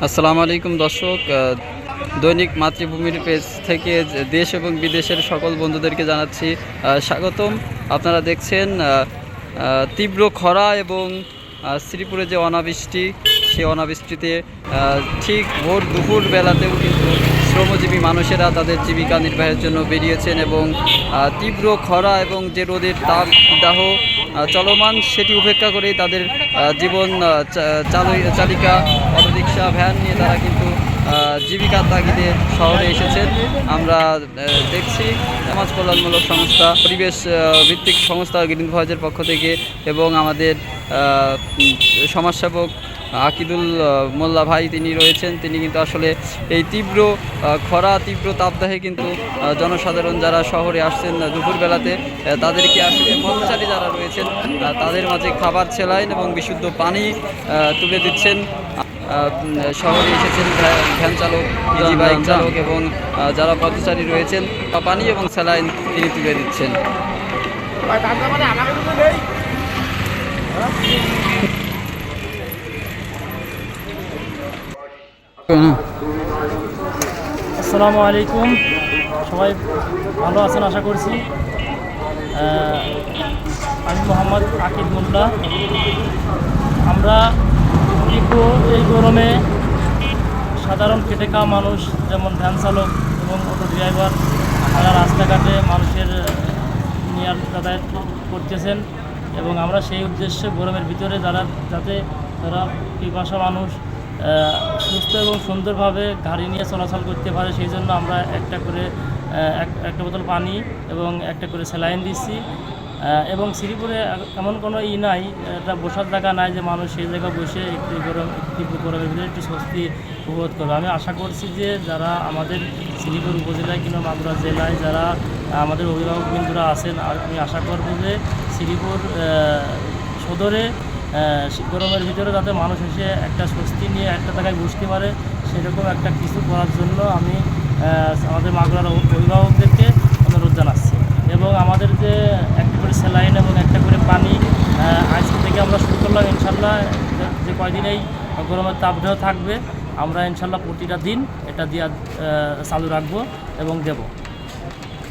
আসসালামু আলাইকুম দর্শক দৈনিক মাতৃভূমির পেজ থেকে দেশ এবং বিদেশের সকল বন্ধুদেরকে জানাচ্ছি স্বাগতম। আপনারা দেখছেন তীব্র খরা এবং শ্রীপুরে যে অনাবৃষ্টি সেই অনাবৃষ্টিতে ঠিক ভোর দুপুর বেলাতেও কিন্তু শ্রমজীবী মানুষেরা তাদের জীবিকা নির্বাহের জন্য বেরিয়েছেন এবং তীব্র খরা এবং যে রোদের তাপ দাহ চলমান সেটি উপেক্ষা করে তাদের জীবন চালিকা অটোরিকশা, ভ্যান নিয়ে তারা কিন্তু জীবিকা জীবিকার তাগিদে শহরে এসেছেন। আমরা দেখছি সমাজ কল্যাণমূলক সংস্থা, পরিবেশ ভিত্তিক সংস্থা গ্রিন ভয়েজের পক্ষ থেকে এবং আমাদের সমাজসেবক আকিদুল মোল্লা ভাই তিনি রয়েছেন। তিনি কিন্তু আসলে এই তীব্র খরা তীব্র তাপদাহে কিন্তু জনসাধারণ যারা শহরে আসছেন দুপুরবেলাতে তাদেরকে আসলে পথচারী যারা রয়েছেন তাদের মাঝে খাবার ছেলাইন এবং বিশুদ্ধ পানি তুলে দিচ্ছেন। শহরে এসেছেন ভ্যা- ভ্যান চালক বাইক চালক এবং যারা পথচারী রয়েছেন পানি এবং স্যালাইন তিনি তুলে দিচ্ছেন। আসসালামু আলাইকুম। সবাই ভালো আছেন আশা করছি? আমি মোহাম্মদ আকিব মোল্লা। আমরা তীব্র এই গরমে সাধারণ খেটে খাওয়া মানুষ, যেমন ভ্যান চালক এবং অটো ড্রাইভার তারা রাস্তাঘাটে মানুষের নিয়ে যাতায়াত করতেছেন এবং আমরা সেই উদ্দেশ্যে গরমের ভিতরে যারা যাতে তারা পিপাসা মানুষ সুস্থ এবং সুন্দরভাবে গাড়ি নিয়ে চলাচল করতে পারে, সেই জন্য আমরা একটা করে এক- একটা বোতল পানি এবং একটা করে স্যালাইন দিচ্ছি। এবং শ্রীপুরে এমন কোনো ই নাই, একটা বসার জায়গা নাই যে মানুষ সেই জায়গায় বসে একটু গরম, তীব্র গরমের ভিতরে একটু স্বস্তি উপভোগ করবে। আমি আশা করছি যে যারা আমাদের শ্রীপুর উপজেলায় কিংবা মাগুরা জেলায় যারা আমাদের অভিভাবক বিন্দুরা আছেন আর- আমি আশা করব যে শ্রীপুর সদরে গরমের ভিতরে যাতে মানুষ এসে একটা স্বস্তি নিয়ে একটা জায়গায় বসতে পারে, সেরকম একটা কিছু করার জন্য আমি আমাদের মাগুরার অভিভাবকদেরকে অনুরোধ জানাচ্ছি। এবং আমাদের যে একটা করে স্যালাইন এবং একটা করে পানি আজকে থেকে আমরা শুরু করলাম ইনশাল্লাহ যে- যে কয়দিন এই গরমের তাপদাহ থাকবে, আমরা ইনশাল্লাহ প্রতিটা দিন এটা দিয়ে চালু রাখব এবং দেবো।